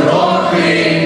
rock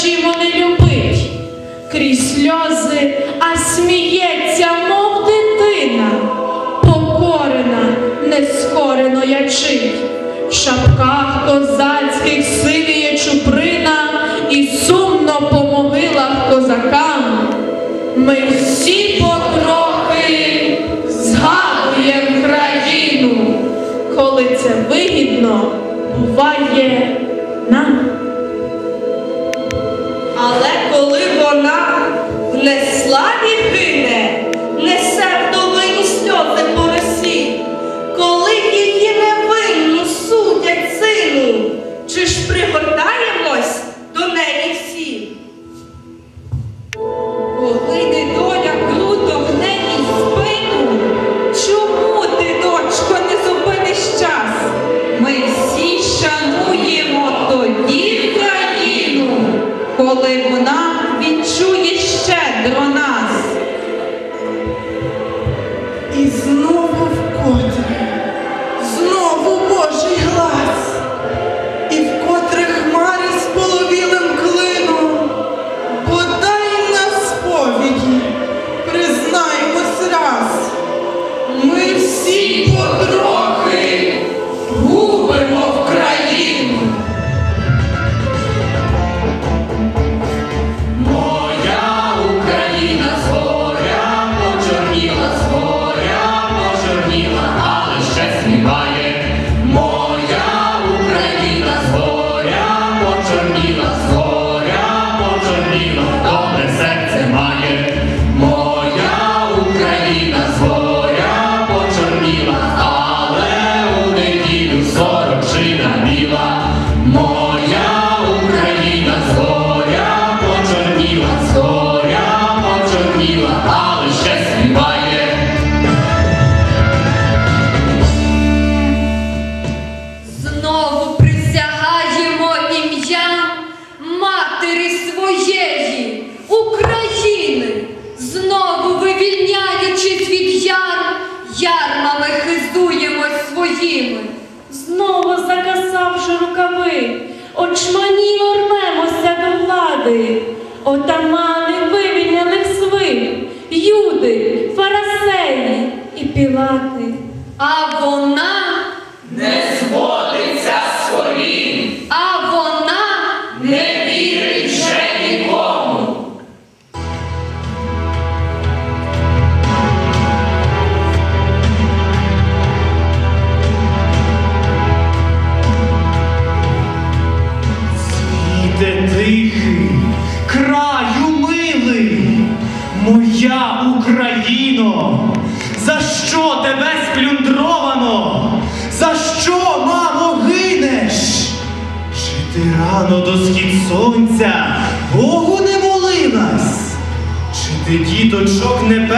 очима не любить, крізь сльози, а сміється, мов дитина, покорена, нескорено ячить, в шапках козацьких сивіє чуприна і сумно по могилах козакам. Ми всі потрохи згадуємо країну, коли це вигідно буває нам. вона внесла неславі гине, несе отамани вивільняли свих, юди, фарасеї і пілати. А вона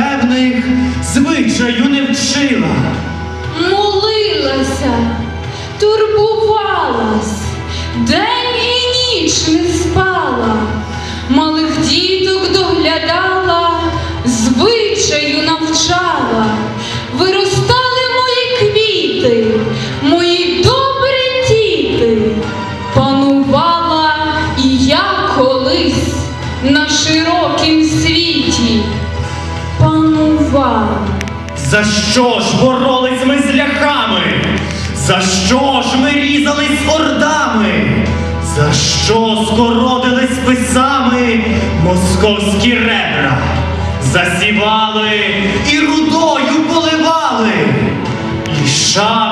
певних звичаю не що ж боролись ми з ляхами? За що ж ми різались ордами? За що скородили списами московські ребра? Засівали і рудою поливали, і шаблями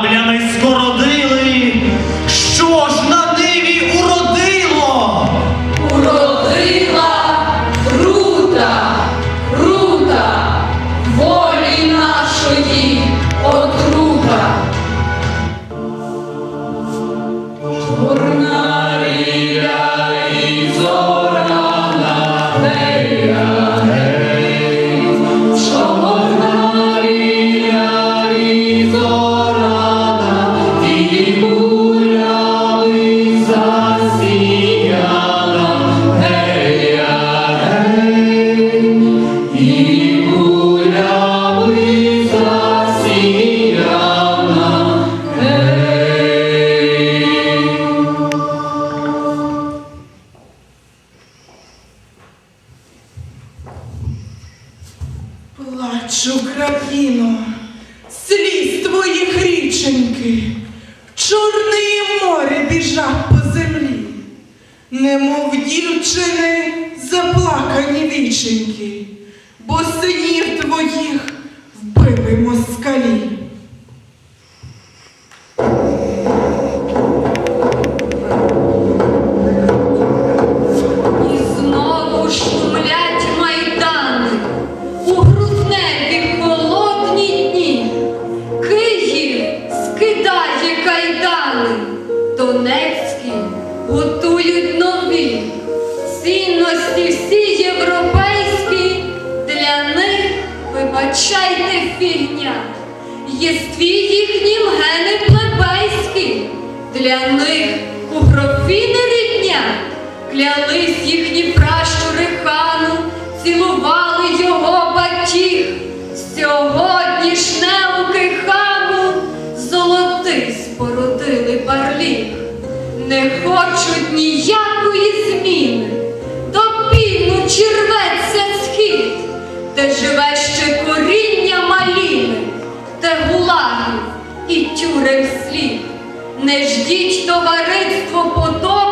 для них у грофіни рідня. Клялись їхні пращури хану, цілували його батіг. Сьогодні ж неуки хану золотий спородили барліг. Не хочуть ніякої зміни, до півночі рветься схід, де живе ще коріння маліни, де гулагів і тюрем слід. Не ждіть товариство потопу,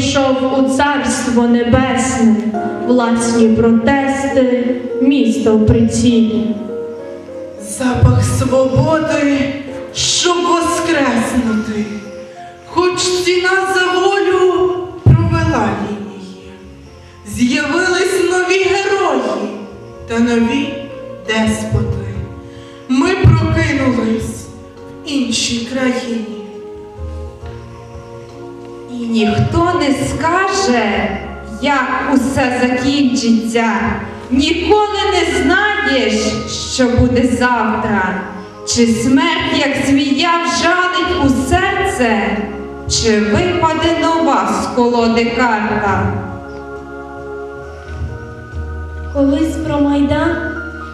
Пішов у царство небесне, власні протести, місто в прицілі. Запах свободи, щоб воскреснути, хоч ціна за волю провела її. З'явились нові герої та нові деспоти. Ми прокинулись в іншій країні. Ніхто не скаже, як усе закінчиться. Ніколи не знаєш, що буде завтра. Чи смерть, як змія, вжалить у серце, чи випаде нова з колоди карта. Колись про Майдан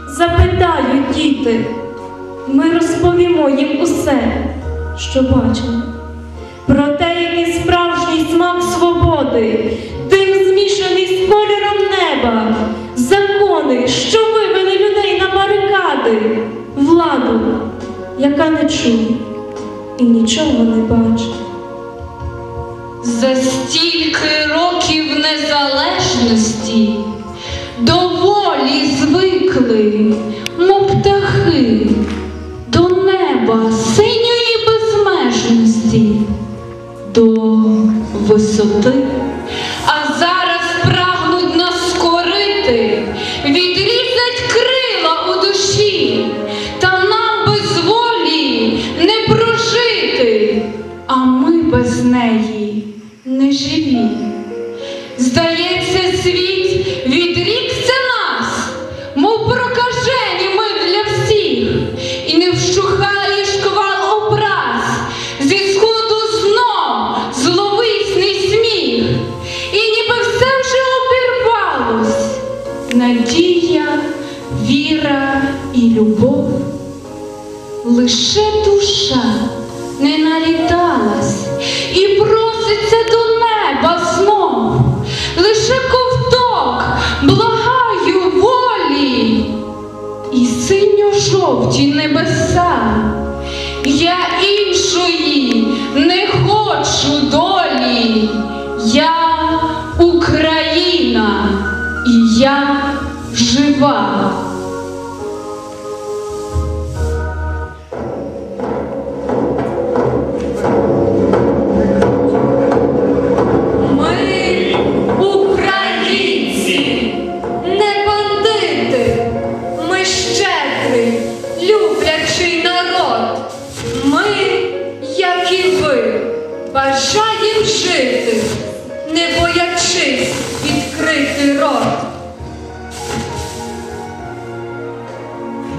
запитають діти, ми розповімо їм усе, що бачили. Про те, який справжній смак свободи, дим змішаний з кольором неба, закони, що вивели людей на барикади, владу, яка не чує і нічого не бачить. За стільки років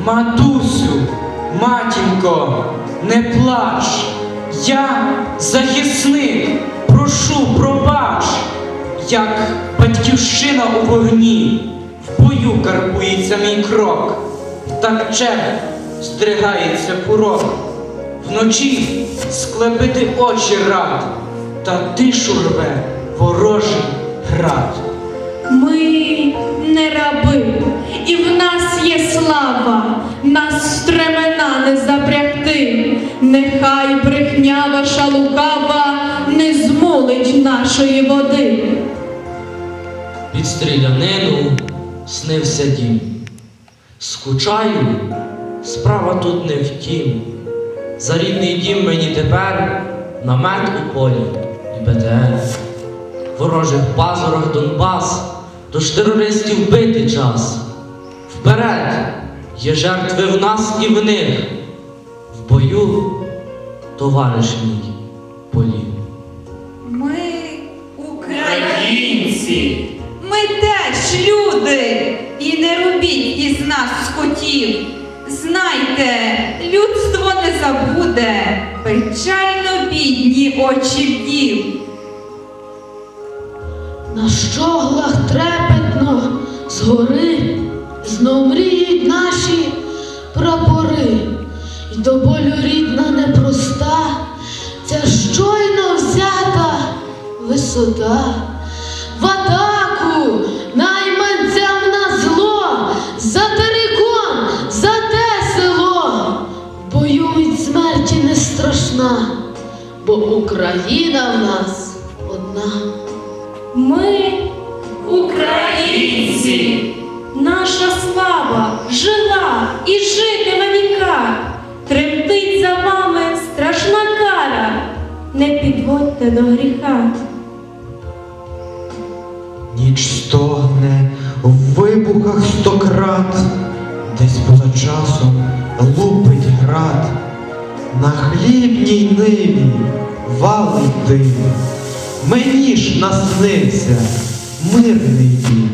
Матусю, матінко, не плач, я захисник, прошу, пробач, як батьківщина у вогні, в бою карбується мій крок, так чек здригається курок, вночі склепити очі рад, та тишу рве ворожий град. Ми не раби, і в нас є слава, нас стремена не запрягти. Нехай брехня ваша лукава не змолить нашої води. Під стрілянину снився дім. Скучаю, справа тут не втім. За рідний дім мені тепер намет у полі і БТР. Ворожих пазурах Донбас, тож терористів бити час. Вперед є жертви в нас і в них. В бою товариш мій полів. Ми українці. Ми теж люди, і не робіть із нас скотів. Знайте, людство не забуде печально бідні очі вдів. На щоглах трепетно згори знов мріють наші прапори, І до болю рідна непроста, ця щойно взята висота. В атаку найманцям на зло, за терикон, за те село. Бою смерті не страшна, бо Україна в нас одна. Ми Наша слава жила і житиме віка. Тремтить за вами страшна кара. Не підводьте до гріха. Ніч стогне в вибухах стократ, десь поза часом лупить град, на хлібній ниві валить дим, мені ж наснився мирний дім.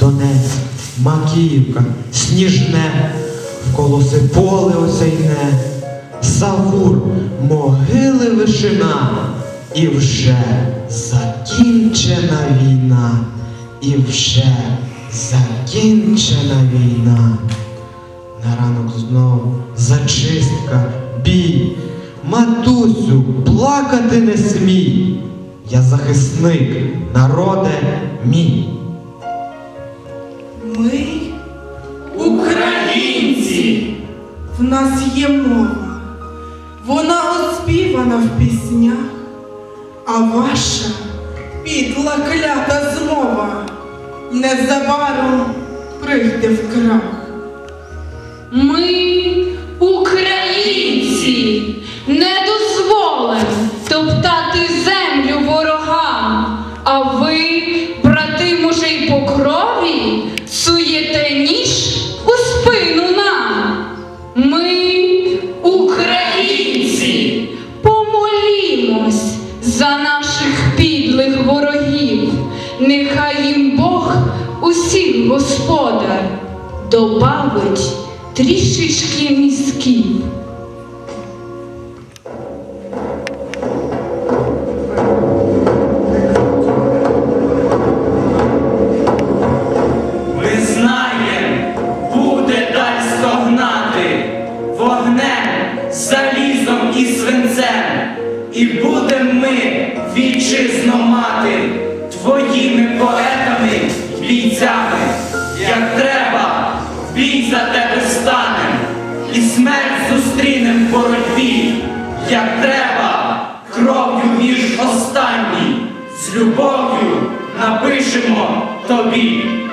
Донецьк, Макіївка, Сніжне, в колоси поле осяйне, Савур, могили вишина, і вже закінчена війна, і вже закінчена війна. На ранок знов зачистка, бій. Матусю, плакати не смій. Я захисник, народе мій. Нас є мова, вона оспівана в піснях, а ваша підла клята змова незабаром прийде в крах. Ми, за наших підлих ворогів, нехай їм Бог усіх господар добавить трішечки мізків. Зустрінем в боротьбі, як треба, кров'ю між останній, з любов'ю напишемо тобі.